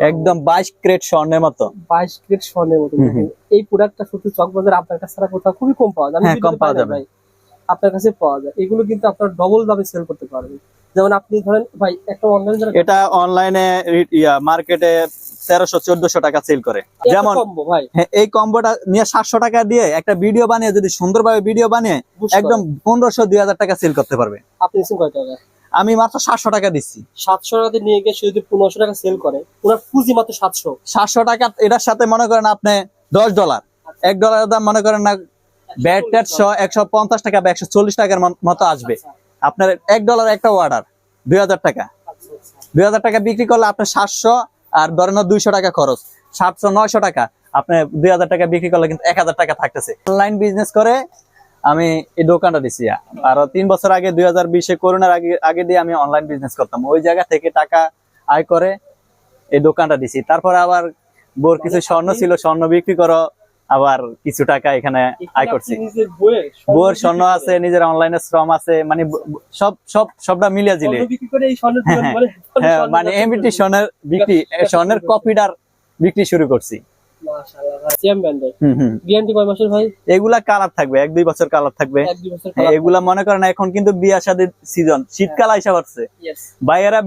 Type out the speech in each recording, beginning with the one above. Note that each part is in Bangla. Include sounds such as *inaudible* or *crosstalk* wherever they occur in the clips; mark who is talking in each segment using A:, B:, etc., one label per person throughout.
A: একদম বাইশ ক্রেট স্বর্ণের মতো।
B: বাইশ গ্রেড স্বর্ণের মতো এই প্রোডাক্টটা সত্যি চকবাজার আপনার কাছে ছাড়া কোথাও খুবই কম পাওয়া যায়।
A: হ্যাঁ, কম পাওয়া যাবে।
B: আপনার কাছে পাওয়া যায়। এগুলো কিন্তু আপনার ডবল দামে সেল করতে পারবেন। যেমন আপনি ধরেন ভাই একটা অনলাইন যারা
A: এটা অনলাইনে ইয়া মার্কেটে তেরোশো চোদ্দশো টাকা সেল করে। যেমন হ্যাঁ, এই কম্বোটা নিয়ে সাতশো টাকা দিয়ে একটা ভিডিও বানিয়ে যদি সুন্দরভাবে ভিডিও বানিয়ে একদম পনেরোশো দুই হাজার টাকা সেল করতে পারবে।
B: আপনি কয় টাকা?
A: আমি মাত্র সাতশো টাকা দিচ্ছি।
B: সাতশো টাকাতে নিয়ে গিয়ে সে যদি পনেরোশো টাকা সেল করে ওনার পুঁজি মাত্র সাতশো।
A: সাতশো টাকা এটার সাথে মনে করেন আপনি দশ ডলার এক ডলারের দাম মনে করেন না ব্যাট ট্যাট সহ একশো পঞ্চাশ টাকা বা একশো চল্লিশ টাকার মতো আসবে। আপনার এক ডলার একটা অর্ডার দুই হাজার টাকা।
B: আচ্ছা আচ্ছা।
A: দুই হাজার টাকা বিক্রি করলে আপনার সাতশো আর ধরেন দুইশো টাকা খরচ। সাতশো নয়শো টাকা আপনি দুই হাজার টাকা বিক্রি করলে কিন্তু এক হাজার টাকা থাকতেছে। অনলাইন বিজনেস করে আমি এই দোকানটা দিছি আর তিন বছর আগে দুই হাজার বিশে করোনার আগে আগে দিয়ে আমি অনলাইন বিজনেস করতাম ওই জায়গা থেকে টাকা আয় করে এই দোকানটা দিছি তারপরে আবার বোর কিছু স্বর্ণ ছিল স্বর্ণ বিক্রি করো আবার কিছু টাকা এখানে আয় করছি
B: স্বর্ণ
A: বোর স্বর্ণ আছে নিজের অনলাইনে শ্রম আছে মানে সব সব সবটা মিলিয়ে জিলে হ্যাঁ, হ্যাঁ। মানে
B: করবে।
A: স্বর্ণের বিক্রি *laughs* স্বর্ণের। কপিটার বিক্রি শুরু করছি
B: মাশাআল্লাহ ভাই। সিএম ব্র্যান্ডের
A: হুম হুম।
B: গ্যারান্টি কয় মাসের ভাই?
A: এগুলা কালার থাকবে এক দুই বছর কালার থাকবে।
B: এক দুই বছর
A: এগুলা মনে করেন এখন কিন্তু বিয়া শাদীর সিজন শীতকাল আইসা পারছে
B: ইয়েস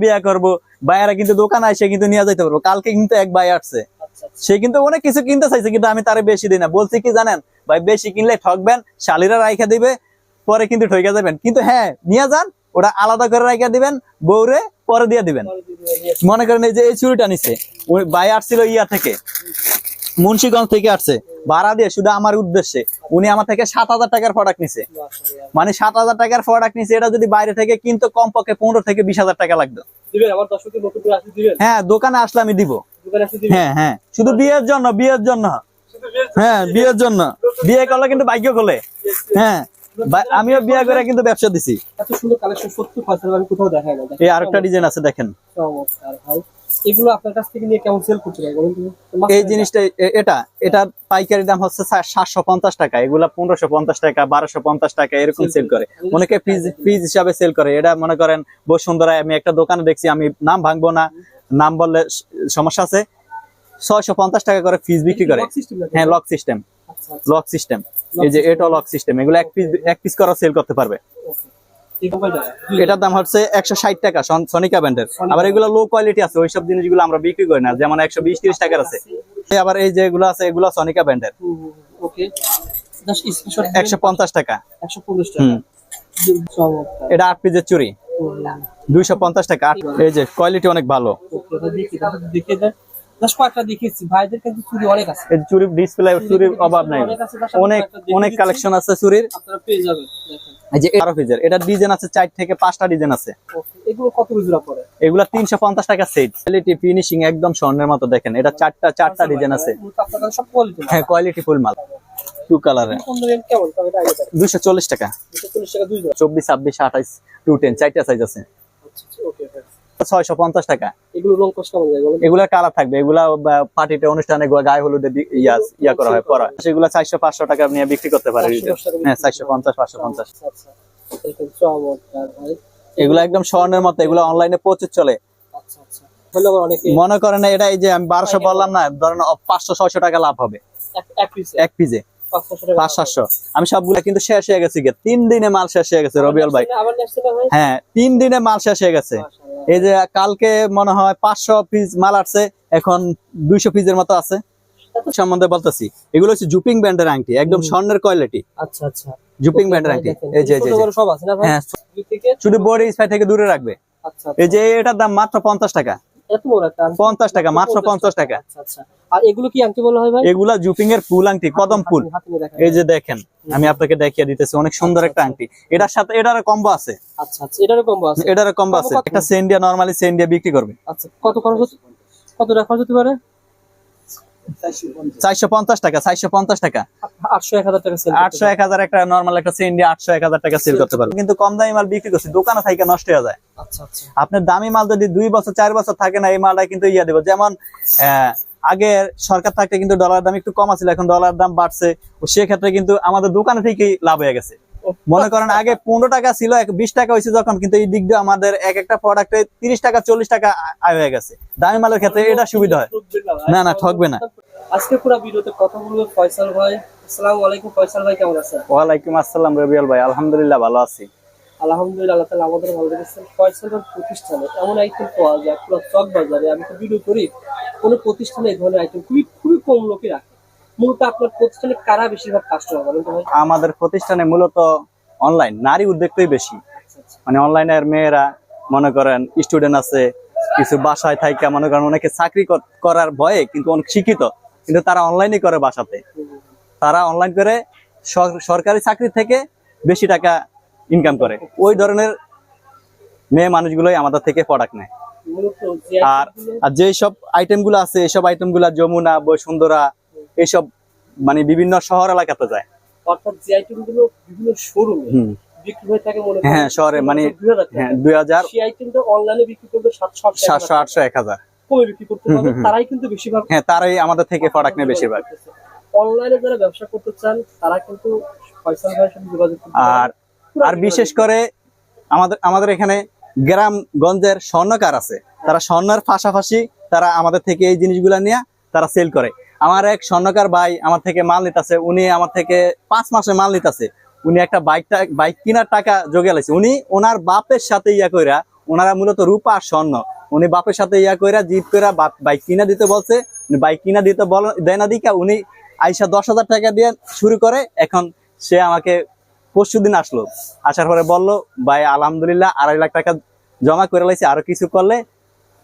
A: বিয়া করব বাইয়ারা কিন্তু দোকান আইসে কিন্তু নিয়ে যাইতে পারব। কালকে কিন্তু এক বাই আসছে। সে কিন্তু অনেক কিছু কিনতে চাইছে কিন্তু আমি তারে বেশি দিই না। বলছি কি জানেন ভাই বেশি কিনলে ঠকবেন শালিরা রাইখা দিবে পরে কিন্তু ঠকে যাবেন। কিন্তু হ্যাঁ নিয়ে যান ওটা আলাদা করে রাইখা দিবেন বউরে পরে দিয়ে দিবেন। মনে করেন এই যে এই চুরিটা নিছে ওই ভাই আসছিল ইয়া থেকে। মুন্সিগঞ্জ থেকে আসছে। ভাড়া দিয়ে শুধু আমার উদ্দেশ্যে। উনি আমার থেকে সাত হাজার টাকার প্রোডাক্ট নিছে। মানে সাত হাজার টাকার প্রোডাক্ট নিছে এটা যদি বাইরে থেকে কিনতো কমপক্ষে পনেরো থেকে বিশ হাজার টাকা লাগতো। হ্যাঁ দোকানে আসলে আমি দিব। হ্যাঁ হ্যাঁ। শুধু বিয়ের জন্য বিয়ের জন্য। হ্যাঁ বিয়ের জন্য। বিয়ে করলে কিন্তু ভাগ্য খোলে। হ্যাঁ আমিও বিয়ে করে কিন্তু ব্যবসা দিছি।
B: এত সুন্দর কালেকশন সত্যি ফসল আমি কোথাও দেখাই না
A: এই আরেকটা ডিজাইন আছে দেখেন।
B: চমৎকার ভাই। এগুলো আপনার কাছ থেকে নিয়ে কেমন সেল করতে পারে বলুন তো?
A: এই জিনিসটা এটা এটা পাইকারি দাম হচ্ছে সাতশো পঞ্চাশ টাকা এগুলা পনেরোশো পঞ্চাশ টাকা বারোশো পঞ্চাশ টাকা এরকম সেল করে। অনেকে ফ্রিজ ফ্রিজ হিসাবে সেল করে। এটা মনে করেন বসুন্ধরায় আমি একটা দোকানে দেখছি আমি নাম ভাঙবো না নাম বললে সমস্যা আছে। ছয়শো পঞ্চাশ টাকা করে ফ্রিজ বিক্রি করে? হ্যাঁ লক সিস্টেম লক সিস্টেম এই যে এটা লক সিস্টেম এগুলো এক পিস এক পিস করা সেল করতে পারবে। এটার দাম হচ্ছে একশো ষাট টাকা সনিকা ব্র্যান্ডের। আবার এগুলো লো কোয়ালিটি আছে ওইসব জিনিসগুলো আমরা বিক্রি করি না যেমন একশো বিশ তিরিশ টাকার আছে। আবার এই যেগুলো আছে এগুলো সনিকা
B: ব্যান্ডের
A: একশো পঞ্চাশ টাকা।
B: 150 টাকা।
A: হুম।
B: চমৎকার।
A: এটা আট পিসের চুরি দুইশো পঞ্চাশ টাকা আট- এই যে কোয়ালিটি অনেক ভালো।
B: জাস্ট কয়েকটা দেখিয়েছি। ভাইদের চুরি অনেক আছে।
A: এই চুরি ডিসপ্লে চুরির অভাব নাই।
B: অনেক।
A: কালেকশন আছে চুরির।
B: আপনারা পেয়ে যাবেন
A: এই যে বারো পিসের এটা ডিজাইন আছে থেকে ডিজাইন আছে।
B: এগুলো কত জোড়া পড়ে
A: এগুলা তিনশো পঞ্চাশ টাকা সেট কোয়ালিটি ফিনিশিং একদম স্বর্ণের মতো দেখেন। এটা চারটা চারটা ডিজাইন আছে।
B: সব কোয়ালিটি
A: হ্যাঁ কোয়ালিটি ফুল মাল। টু টাকা।
B: 240 টাকা দুই জোড়া
A: চব্বিশ ছাব্বিশ আঠাইশ টু টেন চারটা সাইজ আছে।
B: আচ্ছা ওকে
A: ছয়শো পঞ্চাশ টাকা।
B: এগুলো
A: কালার থাকবে। এগুলা পার্টিতে অনুষ্ঠানে গায়ে হলুদে ইয়া করা হয় পরা। সেগুলা চারশো পাঁচশো টাকা নিয়ে বিক্রি করতে পারে
B: 500 টাকা বিক্রি
A: হ্যাঁ চারশো পঞ্চাশ পাঁচশো পঞ্চাশ।
B: আচ্ছা আচ্ছা।
A: এগুলা একদম স্বর্ণের মতো এগুলো অনলাইনে প্রচুর চলে।
B: আচ্ছা
A: মনে করেন না, এটা এই যে আমি বারোশো বললাম না ধরেন পাঁচশো ছয়শো টাকা লাভ হবে।
B: এক এক পিস
A: এক পিজে
B: 500 টাকা
A: পাঁচ সাতশো আমি সবগুলা কিন্তু শেষ হয়ে গেছে তিন দিনে মাল শেষ হয়ে গেছে রবিউল ভাই। হ্যাঁ তিন দিনে মাল শেষ হয়ে গেছে। এই যে কালকে মনে হয় পাঁচশো পিস মাল আসছে এখন দুইশো পিসের মতো আছে। সম্বন্ধে বলতেছি এগুলো হচ্ছে জুপিং ব্যান্ডের আংটি একদম স্বর্ণের কোয়ালিটি।
B: আচ্ছা আচ্ছা।
A: জুপিং ব্যান্ডের আংটি। এই যে
B: সব আছে না
A: হ্যাঁ শুধু বডি স্পাই থেকে দূরে রাখবে।
B: আচ্ছা।
A: এই যে এটার দাম মাত্র পঞ্চাশ টাকা।
B: এত বড় একটা
A: টাকা মাত্র পঞ্চাশ টাকা।
B: আচ্ছা আচ্ছা। আর এগুলো কি আংটি বলা হয় ভাই?
A: এগুলা জুপিং এর ফুল আংটি কদম ফুল। এই যে দেখেন আমি আপনাকে দেখিয়ে দিতেছি অনেক সুন্দর একটা আংটি। এটার সাথে এটার কম্বো আছে।
B: আচ্ছা আচ্ছা। এটারও কম্বো আছে?
A: এটার কম্বো আছে। একটা সেন্ডিয়া নরমালি সেন্ডিয়া বিক্রি করবে।
B: আচ্ছা কত খরচ কত টাকা খরচ হতে পারে?
A: চারশো পঞ্চাশ। টাকা চারশো পঞ্চাশ টাকা।
B: আটশো এক হাজার টাকা
A: আটশো এক হাজার একটা নর্মাল একটা সেন্ডিয়া আটশো এক হাজার টাকা সেল করতে পারবে কিন্তু কম দামি মাল বিক্রি করছি দোকানে থেকে নষ্ট হয়ে যায়।
B: আচ্ছা আচ্ছা।
A: আপনার দামি মাল যদি দুই বছর চার বছর থাকে না এই মালটা কিন্তু ইয়ে দেবো। যেমন আহ, আগে সরকার থাকতে কিন্তু ডলার দাম একটু কম আছিল এখন ডলার দাম বাড়ছে। সেক্ষেত্রে কিন্তু আমাদের দোকানে থেকেই লাভ হয়ে গেছে। মনে করেন আগে পনেরো টাকা ছিল বিশ টাকা হয়েছে যখন কিন্তু এই দিক দিয়ে আমাদের এক একটা প্রোডাক্টে তিরিশ টাকা চল্লিশ টাকা আয় হয়ে গেছে। দামি মালের ক্ষেত্রে এটা সুবিধা হয়।
B: না
A: না, ঠকবে না।
B: আজকে পুরো ভিডিওতে কথা বলব ফয়সাল ভাই। আসসালামু আলাইকুম ফয়সাল ভাই কেমন আছেন?
A: ওয়ালাইকুম আসসালাম রবিউল ভাই। আলহামদুলিল্লাহ ভালো আছি।
B: আলহামদুলিল্লাহ আল্লাহ তালা আমাদের ভালো লেগেছে ফয়সাল ভাই প্রতিষ্ঠানে এমন আইটেম পাওয়া যায় পুরো চক বাজারে আমি তো ভিডিও করি কোনো প্রতিষ্ঠানে এই ধরনের আইটেম খুবই খুবই কম লোকে রাখে। মূলত আপনার প্রতিষ্ঠানে কারা বেশিরভাগ কাস্টমার বলেন তো ভাই?
A: আমাদের প্রতিষ্ঠানে মূলত অনলাইন নারী উদ্যোগটাই বেশি।
B: আচ্ছা আচ্ছা।
A: মানে অনলাইনের মেয়েরা মনে করেন স্টুডেন্ট আছে কিছু বাসায় থাইকা মনে করেন অনেকে চাকরি করার ভয়ে কিন্তু অনেক শিক্ষিত কিন্তু তারা অনলাইনই করে বাসাতে। তারা অনলাইন করে সরকারি চাকরি থেকে বেশি টাকা ইনকাম করে। ওই ধরনের মেয়ে মানুষগুলোই আমাদের থেকে প্রোডাক্ট নেয়। আর
B: আইটেমগুলো
A: যে সব আইটেমগুলো আছে এইসব আইটেমগুলা যমুনা বসুন্ধরা এইসব মানে বিভিন্ন শহর এলাকাতে যায়।
B: অর্থাৎ যে আইটেমগুলো বিভিন্ন শোরুমে বিক্রি হয়ে থাকে মনে
A: হ্যাঁ, শহরে মানে-
B: দুই হাজার টাকা।
A: হ্যাঁ দুই হাজার
B: সেই আইটেমটা অনলাইনে বিক্রি করবে সাতশো
A: সাতশো আটশো এক হাজার।
B: কমে বিক্রি করতে পারবে।
A: হুম, হুম।
B: তারাই কিন্তু বেশিরভাগ
A: হ্যাঁ তারাই আমাদের থেকে প্রোডাক্ট নেয় বেশিরভাগ।
B: অনলাইনে যারা ব্যবসা করতে চান তারা কিন্তু ফয়সাল ভাইয়ের সাথে যোগাযোগ করতে
A: আর আর বিশেষ করে আমাদের আমাদের এখানে গ্রামগঞ্জের স্বর্ণকার আছে। তারা স্বর্ণের পাশাপাশি তারা আমাদের থেকে এই জিনিসগুলা নিয়ে তারা সেল করে। আমার এক স্বর্ণকার ভাই আমার থেকে মাল নিতেছে, উনি আমার থেকে পাঁচ মাসে মাল নিতেছে। উনি একটা বাইকটা, বাইক কেনার টাকা জোগে লাইছে উনি ওনার বাপের সাথে ইয়া কইরা, ওনারা মূলত রূপা আর স্বর্ণ। উনি বাপের সাথে ইয়া কইরা জিপ কইরা বাইক কিনা দিতে বলছে বাইক কিনা দিতে বল দেয় না দিকা, উনি আইসা দশ হাজার টাকা দিয়ে শুরু করে, এখন সে আমাকে পরশু দিন আসলো। আসার পরে বলল, ভাই, আলহামদুলিল্লাহ, আড়াই লাখ টাকা জমা করে লাইছি, আরও কিছু করলে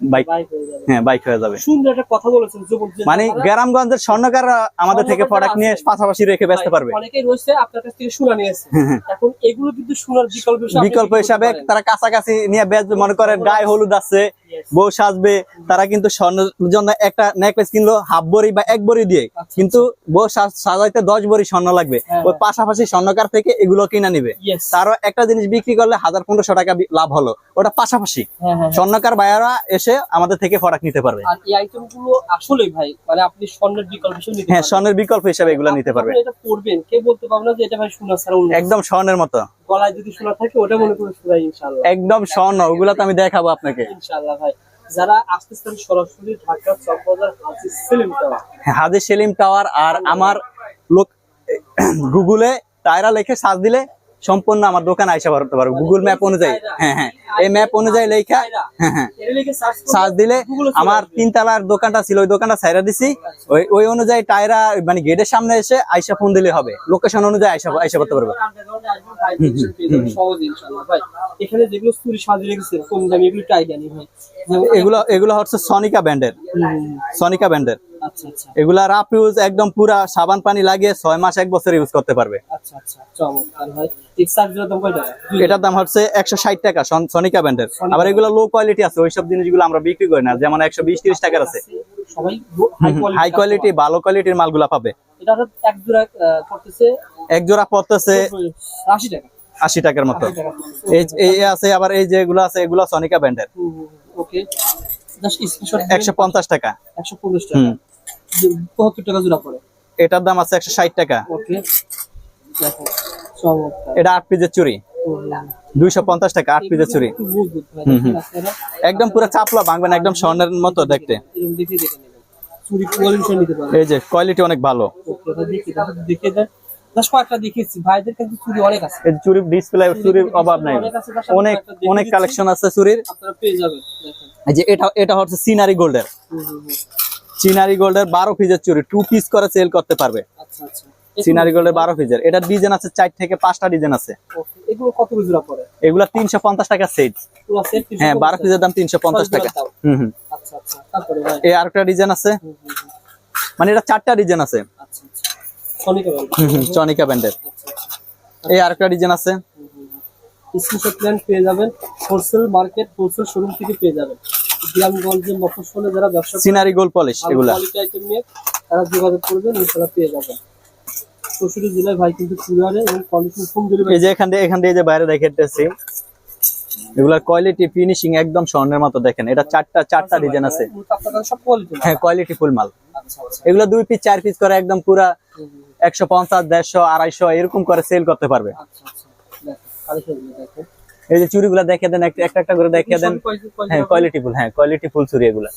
A: বাইক
B: হয়ে।
A: হ্যাঁ বাইক হয়ে যাবে।
B: সুন্দর একটা কথা বলেছেন
A: মানে গ্রামগঞ্জের স্বর্ণকার আমাদের থেকে প্রোডাক্ট নিয়ে পাশাপাশি রেখে বেচতে পারবে।
B: অনেকেই রয়েছে আপনার কাছ থেকে শোনা নিয়েছে এখন এগুলো কিন্তু বিকল্প
A: বিকল্প হিসাবে তারা কাছাকাছি নিয়ে বেচবে মনে করেন গায়ে হলুদ আছে. বউ সাজবে তারা কিন্তু স্বর্ণের জন্য একটা নেকলেস কিনলো হাফ বড়ি বা এক বড়ি দিয়ে।
B: আচ্ছা,
A: কিন্তু বউ সাজ- সাজাইতে দশ বড়ি স্বর্ণ লাগবে।
B: হ্যাঁ,
A: ওই পাশাপাশি স্বর্ণকার থেকে এগুলো কিনা নিবে. তারও একটা জিনিস বিক্রি করলে হাজার পনেরোশো টাকা লাভ হলো। ওটা পাশাপাশি।
B: হ্যাঁ, হ্যাঁ, হ্যাঁ।
A: স্বর্ণকার ভাইয়ারা এসে আমাদের থেকে প্রোডাক্ট নিতে পারবে।
B: এই আইটেম আসলে ভাই মানে আপনি স্বর্ণের বিকল্প হিসেবে
A: হ্যাঁ স্বর্ণের বিকল্প হিসাবে এগুলো নিতে পারবে।
B: এটা পড়বেন কে বলতে পারবে না যে এটা ভাই শোনা ছাড়া
A: একদম স্বর্ণের মতো।
B: গলায় যদি শোনা থাকে ওটা মনে করে শোনাই ইনশাল্লাহ
A: একদম স্বর্ণ ওগুলো তো আমি দেখাবো আপনাকে।
B: ইনশাল্লাহ ভাই যারা আসতেছেন সরাসরি ঢাকা চকবাজার হাজি সেলিম টাওয়ার।
A: হাজি সেলিম টাওয়ার আর আমার লোক গুগলে টায়রা লেখে সার্চ দিলে সম্পূর্ণ আমার দোকান আইসা করতে পারব গুগল ম্যাপ অনুযায়ী। হ্যাঁ হ্যাঁ। এই ম্যাপ অনুযায়ী লেখা হ্যাঁ হ্যাঁ।
B: সার্চ
A: দিলে আমার তিনতলার দোকানটা ছিল ওই দোকানটা সাইরা দিছি। ওই ওই অনুযায়ী টায়রা মানে গেটের সামনে এসে আইসা ফোন দিলে হবে। লোকেশন অনুযায়ী আইসা আইসা করতে পারবে।
B: সহজে ইনশাল্লাহ ভাই। এখানে যেগুলো চুরি সাজিয়ে রেখেছে কম দামি এগুলো একটু আইডিয়া ভাই।
A: এগুলো এগুলো হচ্ছে সনিকা ব্যান্ডের সনিকা ব্যান্ডের
B: আচ্ছা আচ্ছা।
A: এগুলা রাফ ইউজ একদম পুরা সাবান পানি লাগিয়ে ছয় মাস এক বছর ইউজ করতে পারবে।
B: আচ্ছা
A: এটার দাম হচ্ছে একশো ষাট টাকা সন- সনিকা ব্যান্ডের আবার এগুলো লো কোয়ালিটি আছে ওইসব জিনিসগুলো আমরা বিক্রি করি না যেমন একশো বিশ তিরিশ টাকার আছে।
B: হাই কোয়ালিটি
A: ভালো কোয়ালিটির মালগুলা পাবে।
B: এক জোড়া পড়তেছে? আশি টাকা।
A: আশি টাকার মতো। এই আছে আবার এই যেগুলো আছে এগুলো সনিকা ব্যান্ডের
B: ওকে।
A: একশো পঞ্চাশ টাকা।
B: একশো পঞ্চাশ টাকা। পঁচাত্তর টাকা জোড়া পড়ে।
A: এটার দাম আছে একশো ষাট টাকা।
B: ওকে। দেখো
A: এটা আট পিসের চুরি দুইশো পঞ্চাশ টাকা আট পিসের চুরি একদম পুরো চাপলা ভাঙবে না একদম স্বর্ণের মতো দেখতে। এই যে কোয়ালিটি অনেক ভালো।
B: দেখে জাস্ট কয়েকটা দেখেছি ভাইদের কিন্তু চুরি অনেক আছে।
A: এই চুরি ডিসপ্লে চুরির অভাব নাই।
B: অনেক
A: অনেক। কালেকশন আছে চুরির।
B: আপনারা পেয়ে যাবেন
A: এই যে এটা এটা হচ্ছে সিনারি গোল্ডের। সিনারি গোল্ডের বারো পিসের চুরি। টু পিস করে সেল করতে পারবে।
B: আচ্ছা আচ্ছা।
A: সিনারি গোল্ডের বারো পিসের এটা ডিজাইন আছে চার থেকে পাঁচটা ডিজাইন আছে।
B: এগুলো কত জোড়া পড়ে
A: এগুলা তিনশো পঞ্চাশ টাকা সেট
B: পুরো সেট
A: হ্যাঁ বারো পিসের দাম তিনশো পঞ্চাশ টাকা। হম হম।
B: আচ্ছা আচ্ছা। তারপরে ভাই।
A: এই আরেকটা ডিজাইন আছে। মানে এটা চারটা ডিজাইন আছে।
B: আচ্ছা আচ্ছা সনিকা
A: চনিকা ব্যান্ডের
B: আচ্ছা আচ্ছা।
A: এই আরেকটা ডিজাইন আছে?
B: স্ক্রিনশট প্ল্যান পেয়ে যাবেন। হোলসেল মার্কেট হোলসেল শোরুম থেকে পেয়ে যাবেন। গ্রামগঞ্জে মফস্বলে যারা ব্যবসা
A: সিনারি গোল্ড পলিশ এগুলা।
B: কোয়ালিটি আইটেম নিয়ে তারা যোগাযোগ করবেন ইনশাআল্লাহ পেয়ে যাবেন। চৌষট্টি জেলায় ভাই কিন্তু কুরিয়ারে এবং কন্ডিশন হোম ডেলিভারি
A: এই যে এখান দিয়ে এখান দিয়ে যে বাইরে দেখাইতেছি এগুলার কোয়ালিটি ফিনিশিং একদম স্বর্ণের মতো দেখেন। এটা চারটা চারটা ডিজাইন আছে।
B: কোয়ালিটি
A: হ্যাঁ কোয়ালিটি ফুল মাল।
B: আচ্ছা আচ্ছা
A: এগুলো দুই পিস চার পিস করে একদম পুরা একশো পঞ্চাশ দেড়শো আড়াইশো এরকম করে সেল করতে পারবে। এই যে চুড়িগুলো দেখিয়ে দেন একটা একটা করে দেখিয়ে দেন। হ্যাঁ কোয়ালিটি ফুল হ্যাঁ কোয়ালিটি ফুল চুড়ি এগুলা।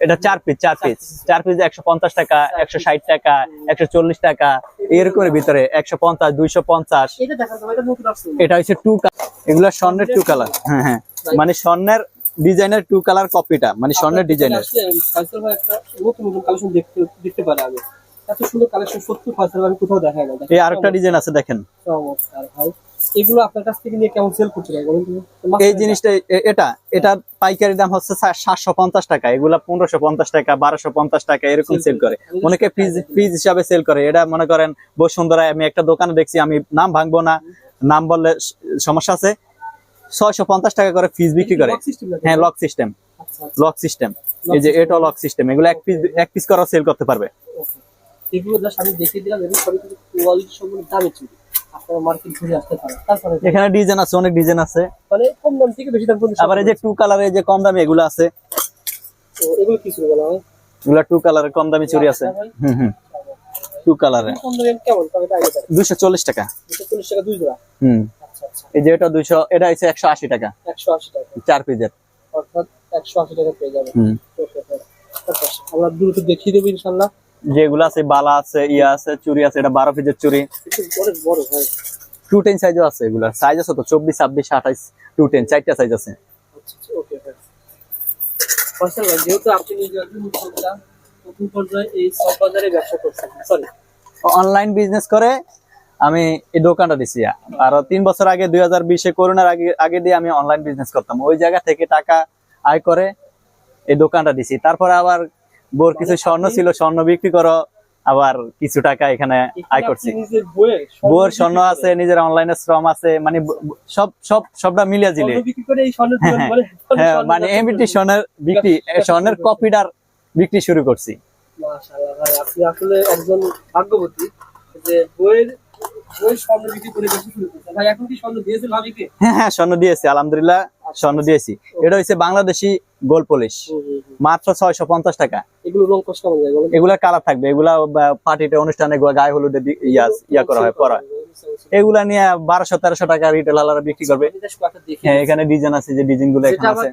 A: এটা চার পিস চার পিস চার পিস একশো পঞ্চাশ টাকা একশো ষাট টাকা একশো চল্লিশ টাকা এরকমের ভিতরে একশো পঞ্চাশ দুইশো পঞ্চাশ।
B: দেখা এটা
A: হচ্ছে টু কালার এগুলা স্বর্ণের টু কালার হ্যাঁ হ্যাঁ। মানে স্বর্ণের ডিজাইনের টু কালার কপিটা মানে স্বর্ণের ডিজাইনের
B: ফাইসাল ভাই একটা নতুন নতুন কালেকশন দেখতে দেখতে পারে আমি এত সুন্দর কালেকশন সত্যি ফাইসাল ভাই আমি কোথাও দেখাই না
A: এই আরেকটা ডিজাইন আছে দেখেন।
B: চমৎকার ভাই। এগুলো আপনার কাছ থেকে নিয়ে কেমন সেল করতে বলুন
A: এই জিনিসটা এটা এটা পাইকারি দাম হচ্ছে সাতশো পঞ্চাশ টাকা। এগুলা পনেরোশো পঞ্চাশ টাকা বারোশো পঞ্চাশ টাকা এরকম সেল করে। অনেকে ফ্রিজ হিসাবে সেল করে। এটা মনে করেন বসুন্ধরায় আমি একটা দোকানে দেখছি আমি নাম ভাঙবো না। নাম বললে সমস্যা আছে। ছয়শো পঞ্চাশ টাকা করে ফ্রিজ বিক্রি করে? হ্যাঁ লক সিস্টেম
B: আচ্ছা আচ্ছা।
A: লক সিস্টেম এই যে এটা লক সিস্টেম এগুলো এক পিস এক পিস করা সেল করতে পারবে।
B: এগুলো জাস্ট আমি দেখিয়ে দিলাম এগুলো সবই কিন্তু কোয়ালিটি সম্পূর্ণ দামি চুরি। আপনারা মার্কেট ঘুরে আসতে পারেন। তারপরে
A: এখানে ডিজাইন আছে অনেক ডিজাইন আছে।
B: মানে কম দাম থেকে বেশি দাম পর্যন্ত
A: আবার এই যে টু কালারের যে কম দামি এগুলো আছে।
B: এগুলো কি চুরি বলা হয়
A: এগুলো টু কালারের কম দামি চুরি আছে। হুম হুম। টু
B: কম দামে কেমন? তবে এটা আগে
A: দুইশো চল্লিশ টাকা।
B: দুশো চল্লিশ টাকা দুই জোড়া।
A: হুম।
B: আচ্ছা আচ্ছা
A: এই যে এটা দুইশো এটা হচ্ছে একশো আশি টাকা।
B: একশো আশি টাকা।
A: চার পিসের
B: অর্থাৎ একশো আশি টাকা পেয়ে যাবেন।
A: হুম।
B: Okay, okay. আমরা দ্রুত দেখিয়ে দেবো ইনশাল্লাহ।
A: যেগুলো আছে বালা আছে ইয়া আছে চুরি আছে এটা বারো চুরি
B: অনেক বড় ভাই।
A: টু টেন সাইজও আছে এগুলা। সাইজ আছে তো চব্বিশ ছাব্বিশ আঠাইশ টু টেন চারটা সাইজ আছে।
B: ওকে ভাই। যেহেতু আপনি নিজে একজন উদ্যোক্তা প্রথম পর্যায়ে এই সব বাজারে ব্যবসা করছেন। সরি
A: অনলাইন বিজনেস করে আমি এই দোকানটা দিছি। আর তিন বছর আগে দুই হাজার বিশে করোনার আগে আগে দিয়ে আমি অনলাইন বিজনেস করতাম। ওই জায়গা থেকে টাকা আয় করে এই দোকানটা দিছি। তারপরে আবার বোর কিছু স্বর্ণ ছিল স্বর্ণ বিক্রি করো আবার কিছু টাকা এখানে আয় করছি। বোর স্বর্ণ আছে নিজের অনলাইনে শ্রম আছে মানে সব সব সবটা মিলিয়ে জিলে হ্যাঁ,
B: মানে
A: হ্যাঁ
B: স্বর্ণ
A: মানে
B: করছেন।
A: স্বর্ণের বিক্রি স্বর্ণের কপিটার বিক্রি শুরু করছি।
B: আপনি আসলে একজন ভাগ্যবতী। যে বইয়ের
A: হ্যাঁ হ্যাঁ স্বর্ণ দিয়েছি আলহামদুলিল্লাহ স্বর্ণ দিয়েছি। এটা হচ্ছে বাংলাদেশি গোল পলিশ। মাত্র ছয়শো পঞ্চাশ টাকা।
B: এগুলো রং কষ্ট কেমন যায় বলেন?
A: এগুলা কালার থাকবে এগুলা পার্টিতে অনুষ্ঠানে গায়ে হলুদে ইয়া ইয়া করা হয় পরা এগুলা নিয়ে বারোশো তেরোশো টাকা রিটেল আলারা বিক্রি করবে। হ্যাঁ এখানে ডিজাইন আছে যে
B: ডিজাইনগুলো
A: এখানে আছে।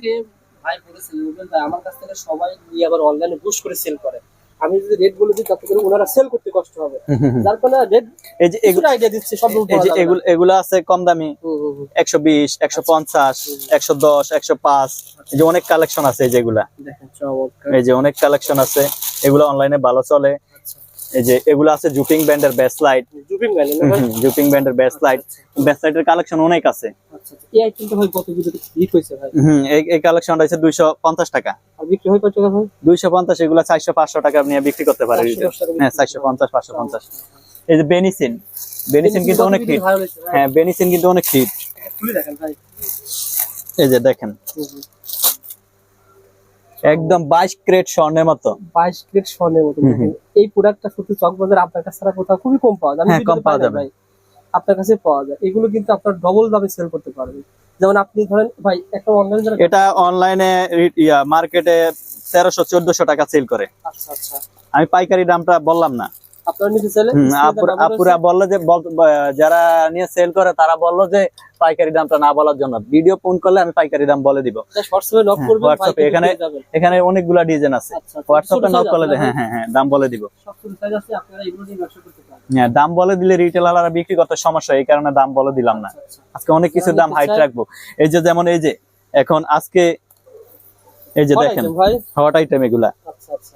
B: আমার কাছ থেকে সবাই নিয়ে আবার অনলাইনে বুশ করে সেল করে। আমি যদি রেট বলে দিই তাতে করে ওনারা সেল করতে কষ্ট হবে। যার ফলে রেট
A: এই যে এগুলো
B: আইডিয়া দিচ্ছে সব
A: এই যে এগুলো এগুলো আছে কম দামি। একশো বিশ একশো পঞ্চাশ একশো দশ একশো পাঁচ। এই যে অনেক কালেকশন আছে এই যেগুলা।
B: দেখেন
A: এই যে অনেক কালেকশন আছে। এগুলো অনলাইনে ভালো চলে। এই যে এগুলো আছে জুপিং ব্যান্ডের বেস্ট লাইট।
B: জুপিং ভাই
A: জুপিং ব্যান্ডের বেস্ট লাইট। বেস্ট লাইটের কালেকশন অনেক আছে।
B: আচ্ছা আচ্ছা। এই আইটেমটা ভাই কত ভিডিওতে হিট হয়েছে ভাই?
A: হুম এই এই কালেকশনটা হচ্ছে দুইশো পঞ্চাশ টাকা।
B: আর বিক্রি হয় কত টাকা ভাই?
A: দুইশো পঞ্চাশ এগুলো চারশো পাঁচশো টাকা নিয়ে বিক্রি করতে পারে
B: 400
A: retail।
B: টাকা
A: হ্যাঁ চারশো পঞ্চাশ পাঁচশো পঞ্চাশ। এই যে বেনিসিন। বেনিসিন কিন্তু অনেক হিট হ্যাঁ বেনিসিন কিন্তু অনেক হিট
B: খুলে দেখেন ভাই।
A: এই যে দেখেন। একদম বাইশ ক্রেট স্বর্ণের মতো।
B: বাইশ ক্রেট স্বর্ণের মতো। এই প্রোডাক্টটা সত্যি চকবাজার আপনার কাছে ছাড়া কোথাও খুবই কম পাওয়া যায়।
A: হ্যাঁ, কম পাওয়া যাবে।
B: ভাই আপনার কাছে পাওয়া যায়। এগুলো কিন্তু আপনার ডবল দামে সেল করতে পারবেন। যেমন আপনি ধরেন ভাই একটা অনলাইন যারা
A: এটা অনলাইনে মার্কেটে তেরোশো চোদ্দশো টাকা সেল করে।
B: আচ্ছা আচ্ছা।
A: আমি পাইকারি দামটা বললাম না। আপুরা বলল যে যারা নিয়ে সেল করে তারা বলল যে পাইকারি দামটা না বলার জন্য। ভিডিও ফোন করলে আমি পাইকারি দাম বলে দিব। হ্যাঁ, এখানে-। এখানে অনেকগুলা ডিজাইন আছে।
B: আচ্ছা, আচ্ছা।
A: হোয়াটসঅ্যাপে নক করলে হ্যাঁ হ্যাঁ হ্যাঁ দাম বলে দিব। হ্যাঁ দাম বলে দিলে রিটেলাররা বিক্রি করতে সমস্যা এই কারণে দাম বলে দিলাম না।
B: আচ্ছা, আচ্ছা।
A: আজকে অনেক কিছু দাম হাইট রাখব। এই যে যেমন এই যে এখন আজকে এই যে দেখেন হট আইটেম এগুলা।
B: আচ্ছা আচ্ছা।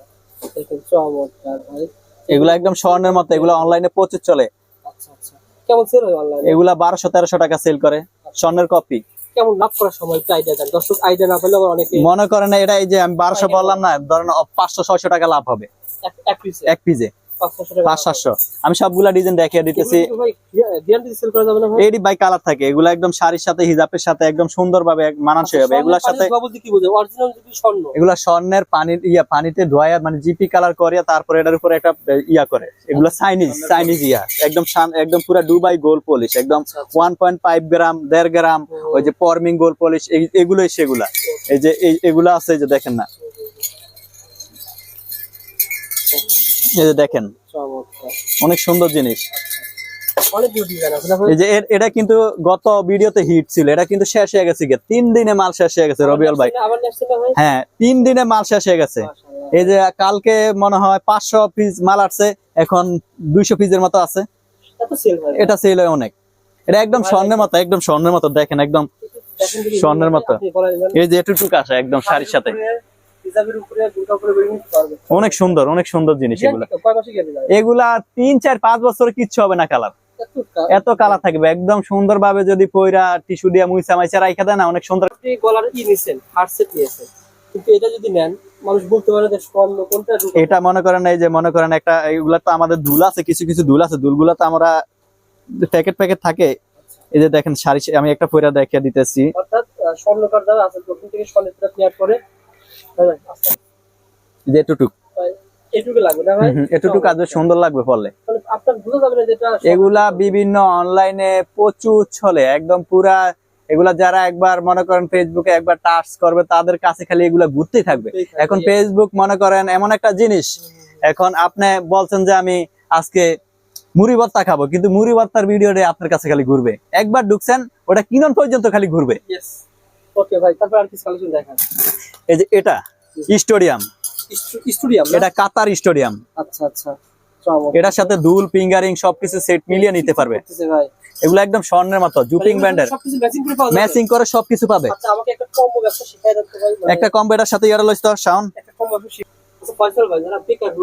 B: দেখেন চমৎকার ভাই।
A: এগুলা একদম স্বর্ণের মতো এগুলো অনলাইনে প্রচুর চলে।
B: আচ্ছা আচ্ছা। কেমন সেল হয় অনলাইনে
A: এগুলা বারোশো তেরোশো টাকা সেল করে স্বর্ণের কপি
B: কেমন লাভ করার সময় আইডিয়া দেন। দর্শক আইডিয়া না পেলে অনেকে
A: মনে করেন এটা এই যে আমি বারোশো বললাম না ধরেন পাঁচশো ছয়শো টাকা লাভ হবে।
B: এক- পিসে
A: এক পিজে
B: পাঁচ ছশো
A: সাতশো আমি সবগুলা ডিজাইন দেখিয়ে দিতেছি। এরই বাই কালার থাকে। এগুলা একদম শাড়ির সাথে হিজাবের সাথে একদম সুন্দরভাবে এক- মানানসই হবে। এগুলার সাথে এগুলা স্বর্ণের পানি ইয়া পানিতে ধোয়া মানে জিপি কালার করিয়া তারপরে এটার উপরে একটা ইয়া করে। এগুলো চাইনিজ চাইনিজ ইয়া। একদম একদম পুরো দুবাই গোল পলিশ একদম ওয়ান পয়েন্ট ফাইভ গ্রাম দেড় গ্রাম ওই যে পরমিং গোল পলিশ এগুলোই সেগুলা। এই যে এগুলা আছে যে দেখেন না। এই যে দেখেন অনেক সুন্দর জিনিস। এই যে এটা কিন্তু গত ভিডিওতে হিট ছিল। এটা কিন্তু শেষ হয়ে গেছে তিন দিনে মাল শেষ হয়ে গেছে রবিউল ভাই। হ্যাঁ? তিন দিনে মাল শেষ হয়ে গেছে। এই যে কালকে মনে হয় পাঁচশো পিস মাল আসছে এখন দুইশো পিসের মতো আছে। এটা সেল হয় অনেক। এটা একদম স্বর্ণের মতো একদম স্বর্ণের মতো দেখেন একদম স্বর্ণের মতো। এই যে এটুটুক আসে একদম শাড়ির সাথে। অনেক সুন্দর অনেক সুন্দর জিনিস এগুলা। তিন চার পাঁচ বছর কিচ্ছু হবে না কালার।
B: এত
A: কালার? থাকবে একদম সুন্দর ভাবে যদি পয়রা টিস্যু দিয়ে মুইসা মাইসা রাইখা দেয় না অনেক সুন্দর।
B: গলার ই নিছেন হার্ট নিয়েছেন। কিন্তু এটা যদি নেন মানুষ বলতে পারে কোনটা
A: এটা মনে করেন এই যে মনে করেন একটা এগুলা তো আমাদের দুল আছে কিছু কিছু দুল আছে দুলগুলা তো আমরা প্যাকেট প্যাকেট থাকে। এই যে দেখেন শাড়ি আমি একটা পয়রা দেখিয়ে দিতেছি।
B: অর্থাৎ স্বর্ণকার যারা আছে প্রথম থেকে স্বর্ণটা ক্লিয়ার করে ভাই, ভাই, আস্তে
A: যে এটুটুক আজ সুন্দর লাগবে। এগুলা বিভিন্ন অনলাইনে প্রচুর চলে একদম পুরা এগুলা যারা একবার মনে করেন ফেসবুকে একবার টাচ করবে তাদের কাছে খালি এগুলা ঘুরতেই থাকবে। এখন ফেসবুক মনে করেন এমন একটা জিনিস এখন আপনি বলছেন যে আমি আজকে মুড়ি ভর্তা খাব কিন্তু মুড়ি ভর্তার ভিডিওটা আপনার কাছে খালি ঘুরবে। একবার ঢুকছেন ওটা কিনন পর্যন্ত খালি ঘুরবে.
B: ওকে ভাই তারপর আর কালেকশন দেখান
A: এই যে এটা এটা কাতার
B: আচ্ছা আচ্ছা।
A: এটার সাথে দুল ফিঙ্গারিং সবকিছু সেট মিলিয়ে নিতে পারবে। এগুলো একদম স্বর্ণের মতো জুপিং ব্যান্ডের
B: ম্যাচিং করে
A: সবকিছু পাবে।
B: আচ্ছা একটা কম্বো তো মানে
A: কম্পিউটার সাথে ইয়ার লইছ সাউন্ড
B: শিখ- আচ্ছা?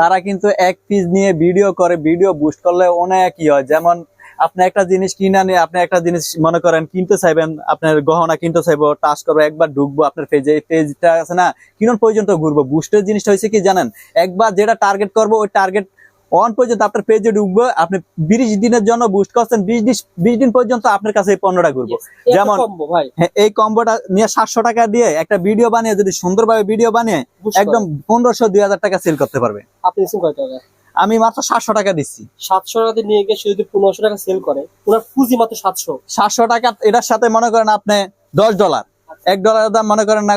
A: তারা কিন্তু এক পিস নিয়ে ভিডিও করে ভিডিও বুস্ট করলে অনেক ই হয়। যেমন আপনি একটা জিনিস কিনা নিয়ে আপনি একটা জিনিস মনে করেন কিনতে চাইবেন আপনার গহনা কিনতে চাইব টাচ করব একবার ঢুকবো আপনার পেজে পেজটা আছে না কিনন পর্যন্ত ঘুরবো। বুস্টের জিনিসটা হয়েছে কি জানেন? একবার যেটা টার্গেট করব ওই টার্গেট অন পর্যন্ত আপনার পেজে ঢুকবো আপনি বিশ দিনের জন্য বুস্ট করছেন বিশ দিন বিশ দিন পর্যন্ত আপনার কাছে এই পণ্যটা ঘুরবো। যেমন হ্যাঁ, এই কম্বোটা নিয়ে সাতশো টাকা দিয়ে একটা ভিডিও বানিয়ে যদি সুন্দরভাবে ভিডিও বানিয়ে একদম পনেরোশো দুই হাজার টাকা সেল করতে পারবে।
B: আপনি
A: আমি মাত্র সাতশো টাকা দিচ্ছি।
B: সাতশো টাকাতে নিয়ে গিয়ে সে যদি পনেরোশো টাকা সেল করে ওনার পুঁজি মাত্র সাতশো।
A: সাতশো টাকা এটার সাথে মনে করেন আপনি দশ ডলার এক ডলারের দাম মনে করেন না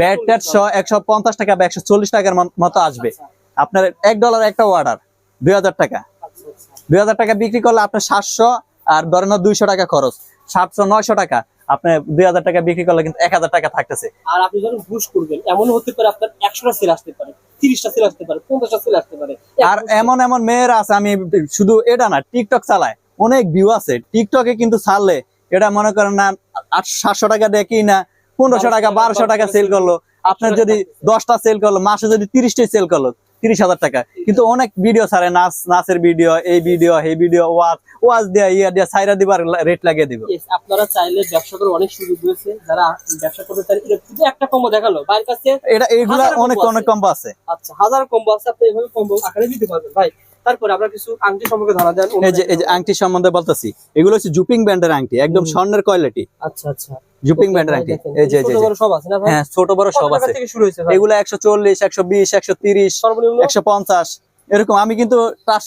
A: ব্যাট ট্যাট সহ একশো পঞ্চাশ টাকা বা একশো চল্লিশ টাকার মতো আসবে। আপনার এক ডলার একটা অর্ডার দুই হাজার টাকা।
B: আচ্ছা আচ্ছা।
A: দুই হাজার টাকা বিক্রি করলে আপনার সাতশো আর ধরেন দুইশো টাকা খরচ সাতশো নয়শো টাকা। আপনি দুই হাজার টাকা বিক্রি করলে কিন্তু এক হাজার টাকা থাকতেছে।
B: আর আপনি যখন বুশ করবেন এমন হতে পারে আপনার একশোটা সেল আসতে পারে তিরিশটা সেল আসতে পারে পঞ্চাশটা সেল আসতে পারে।
A: আর এমন এমন মেয়েরা আছে আমি শুধু এটা না টিকটক চালায়। অনেক ভিউ আছে। টিকটকে কিন্তু ছাড়লে এটা মনে করেন না আট সাতশো টাকা দিয়ে কি না পনেরোশো টাকা বারোশো টাকা সেল করল। আপনার যদি দশটা সেল করল মাসে যদি তিরিশটাই সেল করল তিরিশ হাজার টাকা। কিন্তু অনেক ভিডিও ছাড়ে নাচ নাচের ভিডিও এই ভিডিও এই ভিডিও ওয়াজ ওয়াজ দেওয়া ইয়া দিয়া সাইরা দিবার রেট লাগিয়ে দিব।
B: আপনারা চাইলে ব্যবসা করে অনেক সুযোগ রয়েছে যারা ব্যবসা করতে শুধু একটা কম্বো দেখাল। বাইরের কাছে
A: এটা এইগুলা অনেক অনেক কম্বো আছে।
B: আচ্ছা হাজার কম্বো আছে আপনি এভাবে কম্বো আকারে দিতে পারবেন। ভাই তারপরে আমরা কিছু আংটি সম্পর্কে ধারণা দেন
A: এই যে এই যে আংটি সম্বন্ধে বলতেছি এগুলো হচ্ছে জুপিং ব্যান্ডের আংটি একদম স্বর্ণের কোয়ালিটি।
B: আচ্ছা আচ্ছা।
A: জুপিং ব্যান্ডের আংটি। এই যে
B: ছোট বড় সব আছে না
A: হ্যাঁ ছোট বড় সব আছে।
B: থেকে শুরু হয়েছে
A: এগুলো একশো চল্লিশ একশো বিশ একশো তিরিশ
B: সর্বনিম্ন?
A: একশো পঞ্চাশ এরকম। আমি কিন্তু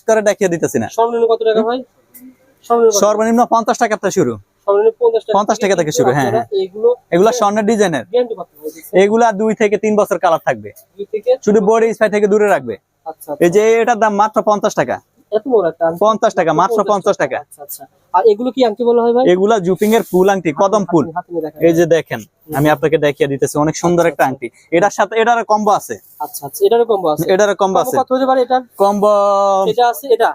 A: করে দেখিয়ে দিতেছি না।
B: সর্বনিম্ন কত টাকা ভাই? সর্বনিম্ন কত?
A: সর্বনিম্ন পঞ্চাশ টাকা থেকে শুরু।
B: পঞ্চাশ টাকা
A: থেকে শুরু, হ্যাঁ,
B: আপনারা এগুলা
A: স্বর্ণের ডিজাইনের।
B: ভাই?
A: এগুলা দুই থেকে তিন বছর কালার থাকবে। শুধু বডি স্পাই থেকে দূরে রাখবে। এই যে এটার দাম মাত্র পঞ্চাশ টাকা।
B: এত বড় একটা
A: পঞ্চাশ টাকা মাত্র পঞ্চাশ টাকা।
B: আচ্ছা আচ্ছা। আর এগুলো কি আংটি বলা হয় ভাই?
A: এগুলা জুপিং এর ফুল আংটি কদম ফুল। এই যে দেখেন আমি আপনাকে দেখিয়ে দিতেছি অনেক সুন্দর একটা আংটি। এটার সাথে এটার কম্বো আছে।
B: আচ্ছা আচ্ছা। এটারও কম্বো আছে।
A: এটার কম্বো
B: কম্বো
A: আছে।
B: কত হতে পারে এটার?
A: কম্বো
B: এটা আছে এটা?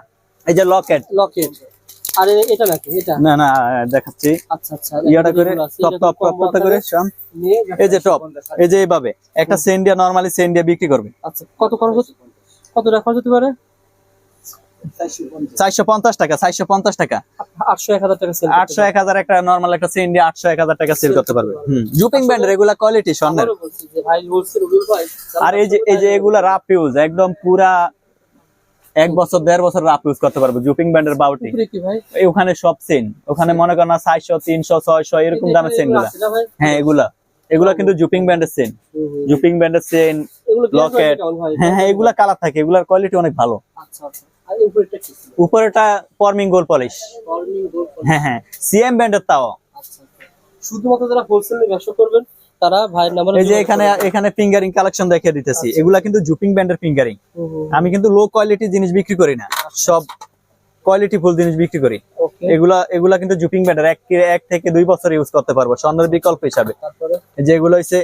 A: এই যে লকেট।
B: লকেট। আর এটা নাকি? এটা?
A: না না দেখাচ্ছি।
B: আচ্ছা আচ্ছা।
A: ইয়াটা করে টপ টপ টপ টপ করে শাম। এই যে টপ। এই যে এইভাবে। একটা সেন্ডিয়া নরমালি সেন্ডিয়া বিক্রি করবে।
B: আচ্ছা কত খরচ? হচ্ছে কত টাকা খরচ হতে পারে?
A: চারশো পঞ্চাশ। টাকা চারশো পঞ্চাশ টাকা।
B: আটশো এক হাজার টাকা সেল
A: আটশো এক হাজার একটা নর্মাল একটা সেন্ডিয়া আটশো এক হাজার টাকা সেল করতে পারবে। হুম জুপিং ব্যান্ড রেগুলার কোয়ালিটি স্বর্ণের আর এই যে এই যে এগুলা রাফ ইউজ একদম পুরা এক বছর দেড় বছর রাফ ইউজ করতে পারবে জুপিং ব্যান্ডের বাউটি ওখানে সব সেন ওখানে মনে করেন চারশো তিনশো ছয়শো এরকম দামের
B: সেনগুলা। না
A: হ্যাঁ এগুলা। এগুলা কিন্তু জুপিং ব্যান্ডের
B: হুম।
A: জুপিং ব্যান্ডের সেন লকেট হ্যাঁ? হ্যাঁ এগুলা কালার থাকে এগুলার কোয়ালিটি অনেক ভালো।
B: আচ্ছা আচ্ছা। উপরেটা
A: পরমিং গোল পলিশ
B: ফর্মিং
A: হ্যাঁ হ্যাঁ সিএম ব্যান্ডের তাও।
B: আচ্ছা আচ্ছা। শুধুমাত্র যারা হোলসেলে ব্যবসা করবেন তারা ভাইয়ের নাম্বার
A: এই যে এখানে এখানে ফিঙ্গারিং কালেকশন দেখিয়ে দিতেছি। এগুলা কিন্তু জুপিং ব্যান্ডের ফিঙ্গারিং আমি কিন্তু লো কোয়ালিটি জিনিস বিক্রি করি না। সব কোয়ালিটি ফুল জিনিস বিক্রি করি। এগুলা এগুলা কিন্তু জুপিং ব্যাটার এক এক থেকে দুই বছর ইউজ করতে পারব স্বর্ণের বিকল্প হিসাবে। যেগুলো হচ্ছে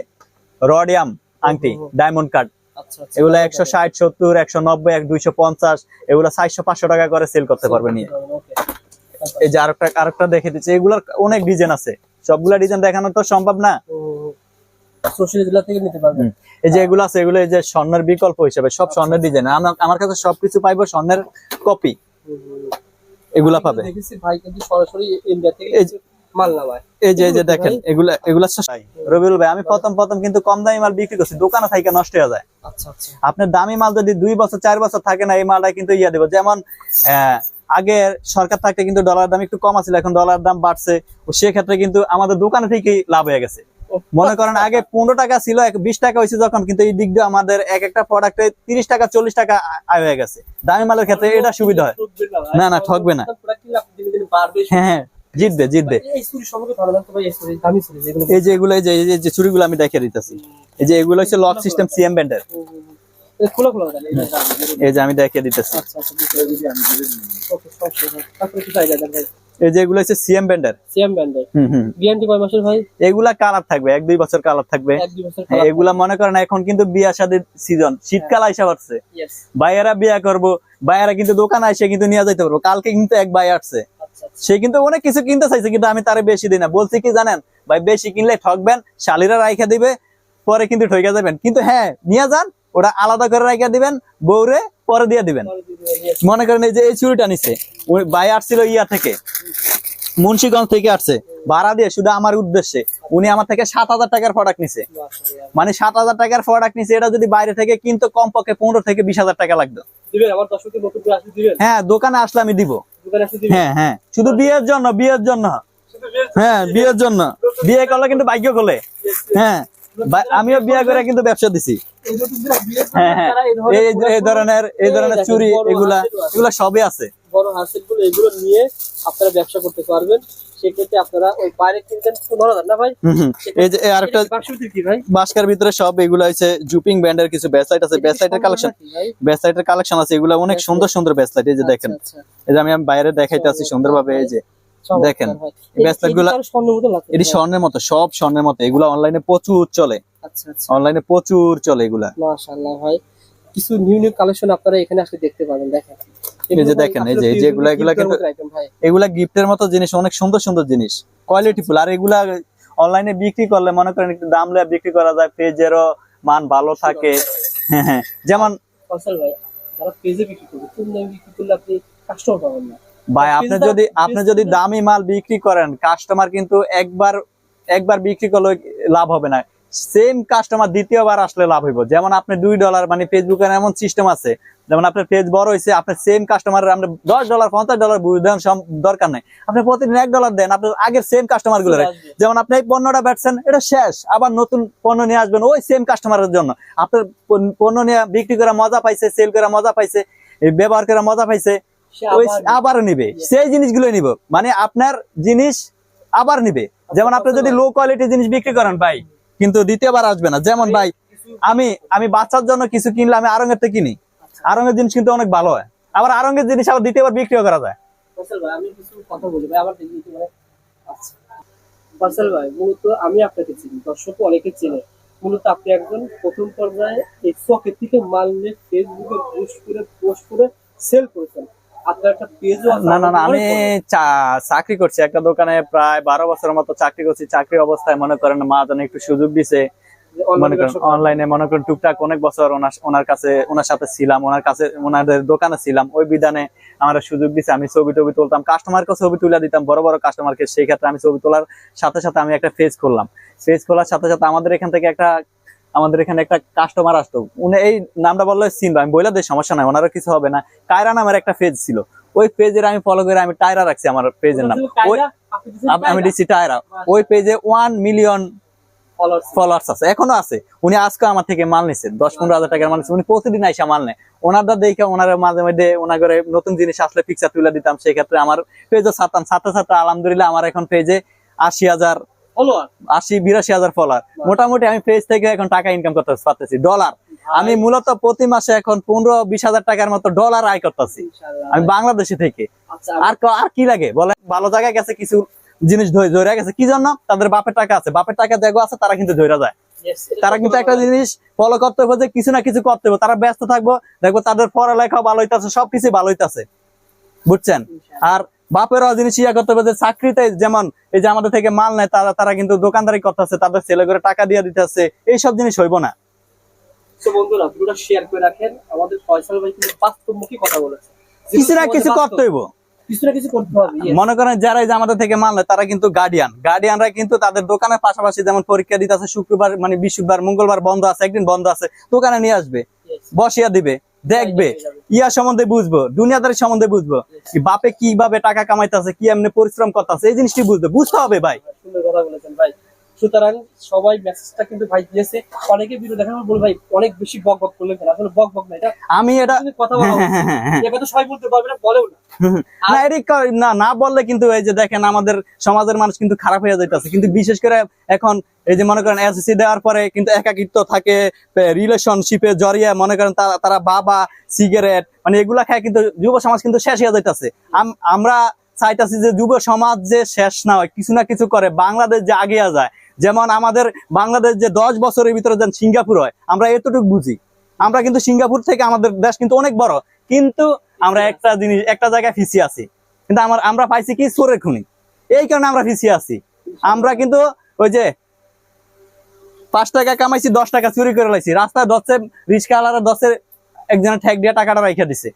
A: রডিয়াম আংটি ডায়মন্ড কার্ড
B: আচ্ছা
A: এগুলো একশো ষাট সত্তর একশো নব্বই এক দুইশো পঞ্চাশ এগুলো চারশো পাঁচশো টাকা করে সেল করতে পারবে নিয়ে। এই যে আরেকটা আরেকটা দেখে দিচ্ছি এগুলোর অনেক ডিজাইন আছে। সবগুলা ডিজাইন দেখানো তো সম্ভব না।
B: থেকে নিতে পারবেন
A: এই যে এগুলো আছে এগুলো এই যে স্বর্ণের বিকল্প হিসেবে সব স্বর্ণের ডিজাইন আমার কাছে সবকিছু পাইবো স্বর্ণের কপি এগুলা পাবে।
B: দেখেছি ভাই কিন্তু সরাসরি ইন্ডিয়া থেকে
A: এই যে-
B: মাল নামায়।
A: এই যে এই যে দেখেন এগুলা এগুলা রবিউল ভাই আমি প্রথম প্রথম কিন্তু কম দামি মাল বিক্রি করছি দোকানে থেকে নষ্ট হয়ে যায়।
B: আচ্ছা আচ্ছা।
A: আপনার দামি মাল যদি দুই বছর চার বছর থাকে না এই মালটা কিন্তু ইয়া দেবো। যেমন আহ, আগে সরকার থাকতে কিন্তু ডলার দাম একটু কম আছিল এখন ডলার দাম বাড়ছে। ও সেক্ষেত্রে কিন্তু আমাদের দোকানে থেকেই লাভ হয়ে গেছে। মনে করেন আগে পনেরো টাকা ছিল বিশ টাকা হয়েছে যখন কিন্তু এই দিক দিয়ে আমাদের এক একটা প্রোডাক্টে তিরিশ টাকা চল্লিশ টাকা আয় হয়ে গেছে। দামি মালের ক্ষেত্রে এটা সুবিধা হয়। না, না, ঠকবে না। হ্যাঁ হ্যাঁ জিতবে জিতবে।
B: এই
A: যে এগুলো এই যে আমি দেখে দিতেছি। এই যে এগুলো হচ্ছে লক সিস্টেম সিএম ব্যান্ডের এই যে আমি দেখে দিতেছি। এই যে এগুলো হচ্ছে সিএম ব্যান্ডের
B: সিএম ব্যান্ডের
A: হুম হুম।
B: গ্যারান্টি কয় মাসের ভাই?
A: এগুলা কালার থাকবে এক দুই বছর কালার থাকবে।
B: এক দুই বছর
A: হ্যাঁ, এগুলা মনে করেন এখন কিন্তু বিয়া শাদীর সিজন শীতকাল আইসা ভাইয়ারা বিয়া করব কিন্তু দোকানে আইসে কিন্তু নিয়ে যাইতে পারব। কালকে কিন্তু এক ভাই আসছে।
B: আচ্ছা আচ্ছা।
A: সে কিন্তু অনেক কিছু কিনতে চাইছে কিন্তু আমি তারে বেশি দিই না। বলছি কি জানেন ভাই বেশি কিনলে ঠকবেন শালিরা রাইখা দিবে পরে কিন্তু ঠকে যাবেন। কিন্তু হ্যাঁ নিয়ে যান ওটা আলাদা করে রাইখা দিবেন বউরে পরে দিয়ে দিবেন. মনে করেন এই যে এই চুরিটা নিছে ওই ভাই আসছিল ইয়া থেকে মুন্সিগঞ্জ থেকে আসছে ভাড়া দিয়ে শুধু আমার উদ্দেশ্যে। উনি আমার থেকে সাত হাজার টাকার প্রোডাক্ট নিছে। মানে সাত হাজার টাকার প্রোডাক্ট নিছে এটা যদি বাইরে থেকে কিনতো কমপক্ষে পনেরো থেকে বিশ হাজার টাকা লাগতো। হ্যাঁ দোকানে আসলে আমি দিব। হ্যাঁ হ্যাঁ। শুধু বিয়ের জন্য বিয়ের জন্য। হ্যাঁ বিয়ের জন্য। বিয়ে করলে কিন্তু ভাগ্য খোলে। হ্যাঁ আমিও বিয়ে করে কিন্তু ব্যবসা দিছি।
B: এই
A: হ্যাঁ হ্যাঁ।
B: এই ধরনের
A: এই ধরনের চুরি এগুলা সবই আছে।
B: বড় হাসিলগুলো এগুলো নিয়ে আপনারা ব্যবসা করতে পারবেন। সেক্ষেত্রে আপনারা ওই বাইরে কিনতেন না ভাই।
A: এই যে আরেকটা বাস্কার ভিতরে সব এগুলো জুপিং ব্যান্ডের কিছু ব্যাসলাইট আছে। ব্যাসলাইটের কালেকশন ব্যাসলাইটের কালেকশন আছে। এগুলো অনেক সুন্দর সুন্দর ব্যাসলাইট। এই যে দেখেন।
B: আচ্ছা,
A: এই যে আমি বাইরে দেখাইতে আছি সুন্দরভাবে এই যে। দেখেন। গুলা- এটি স্বর্ণের মতো সব স্বর্ণের মতো। এগুলো অনলাইনে প্রচুর চলে।
B: আচ্ছা আচ্ছা।
A: অনলাইনে প্রচুর চলে এগুলা।
B: মাশাআল্লাহ ভাই। কিছু নিউ নিউ কালেকশন আপনারা এখানে আসলে দেখতে পাবেন দেখেন।
A: এই যে দেখেন, এই যে- এই এগুলা- এগুলা কিন্তু- এগুলা গিফটের মতো জিনিস অনেক সুন্দর সুন্দর জিনিস। আর এগুলা অনলাইনে বিক্রি করলে মনে করেন একটু দাম লয়ে বিক্রি করা যায় পেজেরও মান ভালো থাকে। হ্যাঁ হ্যাঁ *laughs* যেমন
B: ফসল ভাই যারা পেজে বিক্রি করবে কোন দামে বিক্রি করলে আপনি কাস্টমার পাবেন না।
A: ভাই আপনি যদি আপনি যদি দামি মাল বিক্রি করেন কাস্টমার কিন্তু একবার একবার বিক্রি করলে লাভ হবে না। সেম কাস্টমার দ্বিতীয়বার আসলে লাভ হইব। যেমন আপনি দুই ডলার মানে ফেসবুকের এমন সিস্টেম আছে যেমন আপনার পেজ বড় হয়েছে আপনার সেম কাস্টমার আপনি দশ ডলার পঞ্চাশ ডলার দেন সব দরকার নাই। আপনি প্রতিদিন এক ডলার দেন আপনার আগের সেম
B: কাস্টমারগুলো
A: যেমন আপনি এই পণ্যটা বেচছেন এটা শেষ। আবার নতুন পণ্য নিয়ে আসবেন ওই সেম কাস্টমারের জন্য। আপনার পণ্য- নিয়ে বিক্রি করে মজা পাইছে সেল করে মজা পাইছে ব্যবহার করে মজা পাইছে।
B: আবার
A: নিবে। সেই জিনিসগুলো নিব। মানে আপনার জিনিস আবার নিবে। যেমন আপনি যদি লো কোয়ালিটি জিনিস বিক্রি করেন ভাই কিন্তু দ্বিতীয়বার আসবে না। যেমন ভাই আমি আমি বাচ্চার জন্য কিছু কিনলে আমি আরঙের থেকে কিনি। আরঙের জিনিস কিন্তু অনেক ভালো হয়। আবার আরঙের জিনিস আবার দ্বিতীয়বার বিক্রিও করা যায়।
B: আমি কিছু কথা বলি ভাই আচ্ছা। ফসল ভাই মূলত আমি আপনাকে চিনি দর্শক অনেকে চেনে। মূলত আপনি একজন প্রথম পর্যায়ে এই শখের থেকে মাল নিয়ে ফেসবুকে পোস্ট করে পোস্ট করে সেল করেছেন।
A: না না না আমি চাকরি করছি। একটা দোকানে প্রায় বারো বছরের মতো চাকরি করছি। চাকরি অবস্থায় মনে করেন মা যেন একটু সুযোগ দিছে। মনে করেন অনলাইনে মনে করেন টুকটাক অনেক বছর ওনার কাছে ওনার সাথে ছিলাম ওনার কাছে ওনাদের দোকানে ছিলাম। ওই বিধানে আমার সুযোগ দিছে আমি ছবি টবি তুলতাম। কাস্টমারকে ছবি তুলে দিতাম বড় বড় কাস্টমারকে। সেই ক্ষেত্রে আমি ছবি তোলার সাথে সাথে আমি একটা পেজ করলাম পেজ খোলার সাথে সাথে আমাদের এখান থেকে একটা আমাদের এখানে একটা কাস্টমার আসতো। উনি এই নামটা বললে চিনবো আমি বলে দিই সমস্যা নাই ওনারও কিছু হবে না। কায়রা নামের একটা পেজ ছিল। ওই পেজের আমি ফলো করে আমি টায়রা রাখছি আমার পেজের নাম। ওই আম- দিচ্ছি টায়রা। ওই পেজে ওয়ান মিলিয়ন। ফলোয়ার্স আছে। এখনও আছে। উনি আজকে আমার থেকে মাল নিচ্ছে দশ পনেরো হাজার টাকার মাল নিচ্ছে উনি প্রতিদিন আইসা মাল নেয়। ওনারটা দেখে ওনার মাঝে মধ্যে ওনার নতুন জিনিস আসলে পিকচার তুলে দিতাম। সেই ক্ষেত্রে আমার পেজও ছাড়তাম। ছাত্র ছাত্র আলহামদুলিল্লাহ আমার এখন পেজে আশি হাজার? আশি বিরাশি হাজার ফলোয়ার। মোটামুটি আমি পেজ থেকে এখন টাকা ইনকাম করতে পারতেছি ডলার আমি মূলত প্রতি মাসে এখন পনেরো বিশ হাজার টাকার মতো ডলার আয় করতেছি। আমি বাংলাদেশে থেকে।
B: আচ্ছা।
A: আর আর কি লাগে? বলে ভালো জায়গায় গেছে কিছু জিনিস ধরে ধরে গেছে। কি জন্য? তাদের বাপের টাকা আছে। বাপের টাকা দেখো আছে তারা কিন্তু ধরে যায়। তারা কিন্তু একটা জিনিস ফলো করতে হবে যে কিছু না কিছু করতে হবে। তারা ব্যস্ত থাকব দেখব তাদের পড়ালেখা ভালো হইতেছে সবকিছু ভালো হইতেছে। বুঝছেন? আর বাপেরও জিনিস ইয়া করতে হবে যে চাকরিতে যেমন এই যে আমাদের থেকে মাল নেয় তারা তারা কিন্তু দোকানদারি করতেছে তাদের ছেলে করে টাকা দিয়ে দিতেছে এইসব জিনিস হইব না।
B: বন্ধুরা ভিডিওটা শেয়ার করে রাখেন। আমাদের ফয়সাল ভাই কিন্তু বাস্তবমুখী কথা বলেছে।
A: কিছু না কিছু করতে হইব।
B: বাস্তব। কিছু না কিছু করতে হবে yes.
A: মনে করেন যারা এই যে আমাদের থেকে মাল নেয় তারা কিন্তু গার্ডিয়ান গার্ডিয়ানরা কিন্তু তাদের দোকানের পাশাপাশি যেমন পরীক্ষা দিতে আছে শুক্রবার মানে বৃহস্পতিবার মঙ্গলবার বন্ধ আছে একদিন বন্ধ আছে দোকানে নিয়ে আসবে বসিয়া দিবে। দেখবে ইয়া সম্বন্ধে বুঝব দুনিয়াদারি সম্বন্ধে বুঝব। কি বাপে কীভাবে টাকা কামাইতেছে কি এমনি পরিশ্রম করতেছে এই জিনিসটি বুঝবে বুঝতে হবে ভাই।
B: সুন্দর কথা বলেছেন ভাই। সুতরাং সবাই মেসেজটা কিন্তু ভাই দিয়েছে। অনেকে ভিডিও দেখার বলে ভাই অনেক বেশি বক বক করলেন আসলে বক বক না এটা
A: আমি এটা
B: কথা বলা
A: হ্যাঁ। *laughs*
B: এটা তো সবাই বলতে পারবে না বলেও না। *laughs*
A: না এটি না না বললে কিন্তু এই যে দেখেন আমাদের সমাজের মানুষ কিন্তু খারাপ হয়ে যাইতেছে। কিন্তু বিশেষ করে এখন এই যে মনে করেন এসএসসি দেওয়ার পরে কিন্তু একাকিত্ব থাকে রিলেশনশিপে জড়িয়ে মনে করেন তারা তারা বাবা সিগারেট মানে এগুলা খায় কিন্তু যুব সমাজ কিন্তু শেষ হয়ে যাইতেছে। আমরা চাইতাছি যে যুব সমাজ যে শেষ না হয় কিছু না কিছু করে বাংলাদেশ যে আগিয়ে যায়। যেমন আমাদের বাংলাদেশ যে দশ বছরের ভিতরে যেন সিঙ্গাপুর হয়, আমরা এতটুকু বুঝি। আমরা কিন্তু সিঙ্গাপুর থেকে আমাদের দেশ কিন্তু অনেক বড়। কিন্তু আমরা একটা জিনিস, একটা জায়গায় ফিসি আছি। কিন্তু আমার, আমরা পাইছি কি চোরের খুনি। এই কারণে আমরা ফিসি আছি। আমরা কিন্তু ওই যে পাঁচ টাকা কামাইছি, দশ টাকা চুরি করে লাইছি। রাস্তায় দশে রিক্সাওয়ালারা দশের একজনের ঠেক দিয়ে টাকাটা রাইখা দিছে।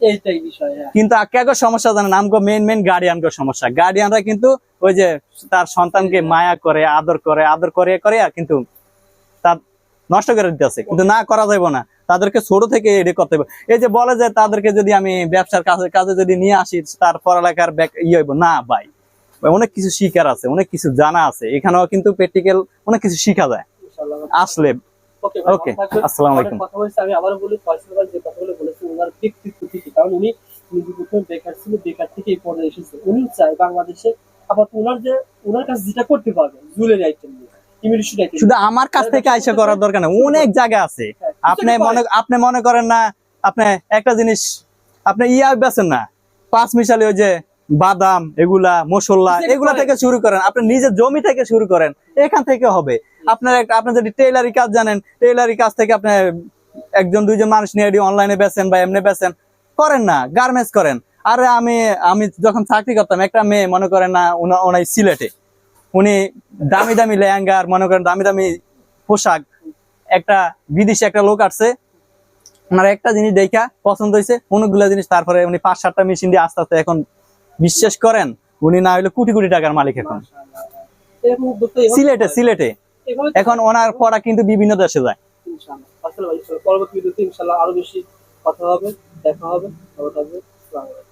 B: এইটাই বিষয় হ্যাঁ।
A: কিন্তু আগে সমস্যা জানেন আমগো মেন মেন গার্ডিয়ানকে সমস্যা। গার্ডিয়ানরা কিন্তু ওই যে তার সন্তানকে মায়া করে আদর করে আদর করে করে কিন্তু তার নষ্ট করে দিতেছে কিন্তু না করা যাবে না। তাদেরকে ছোট থেকে এডি করতে হবে এই যে বলে যে তাদেরকে যদি আমি ব্যবসার কাজে কাজে যদি নিয়ে আসি তার পড়ালেখার ইয়ে হইব। না ভাই। অনেক কিছু শিকার আছে অনেক কিছু জানা আছে। এখানেও কিন্তু প্র্যাকটিক্যাল অনেক কিছু শিখা যায়। আসলে।
B: ওকে।
A: আসসালামু আলাইকুম।
B: কথা বলেছে আমি আবারও বলি যে কথাগুলো ওনার ব্যক্তিত্ব থেকে কারণ উনি নিজে প্রথমে বেকার ছিল বেকার থেকে এই পর্যায়ে এসেছে। উনি চায় বাংলাদেশে আপাতত ওনার যে ওনার কাছে যেটা করতে পারবে জুয়েলারি আইটেম নিয়ে
A: শুধু আমার কাছ থেকে আইসা করার দরকার নেই অনেক জায়গা আছে। আপনি মনে আপনি মনে করেন না আপনি একটা জিনিস আপনি ইয়া বেছেন না পাঁচ মিশালি ওই যে বাদাম এগুলা মশলা এগুলা থেকে শুরু করেন। আপনি নিজের জমি থেকে শুরু করেন এখান থেকে হবে। আপনার একটা আপনি যদি টেইলারি কাজ জানেন টেইলারি কাজ থেকে আপনি একজন দুইজন মানুষ নিয়ে অনলাইনে বেচেন বা এমনি বেচেন করেন না গার্মেন্টস করেন। আরে আমি আমি যখন চাকরি করতাম একটা মেয়ে মনে করেন না ওনাই সিলেটে। উনি দামি দামি লেহেঙ্গার মনে করেন দামি দামি পোশাক একটা বিদেশি একটা লোক আসছে ওনার একটা জিনিস দেখা পছন্দ হয়েছে অনেকগুলো জিনিস তারপরে উনি পাঁচ সাতটা মেশিন দিয়ে আস্তে আস্তে এখন বিশ্বাস করেন উনি না হইলে কোটি কোটি টাকার মালিক এখন। সিলেটে সিলেটে। এখন ওনার পড়া কিন্তু বিভিন্ন দেশে যায়।
B: ইনশাআল্লাহ পরবর্তী ভিডিওতে ইনশাআল্লাহ আরও বেশি কথা হবে দেখা হবে। ভালো থাকবে আসসালামু আলাইকুম।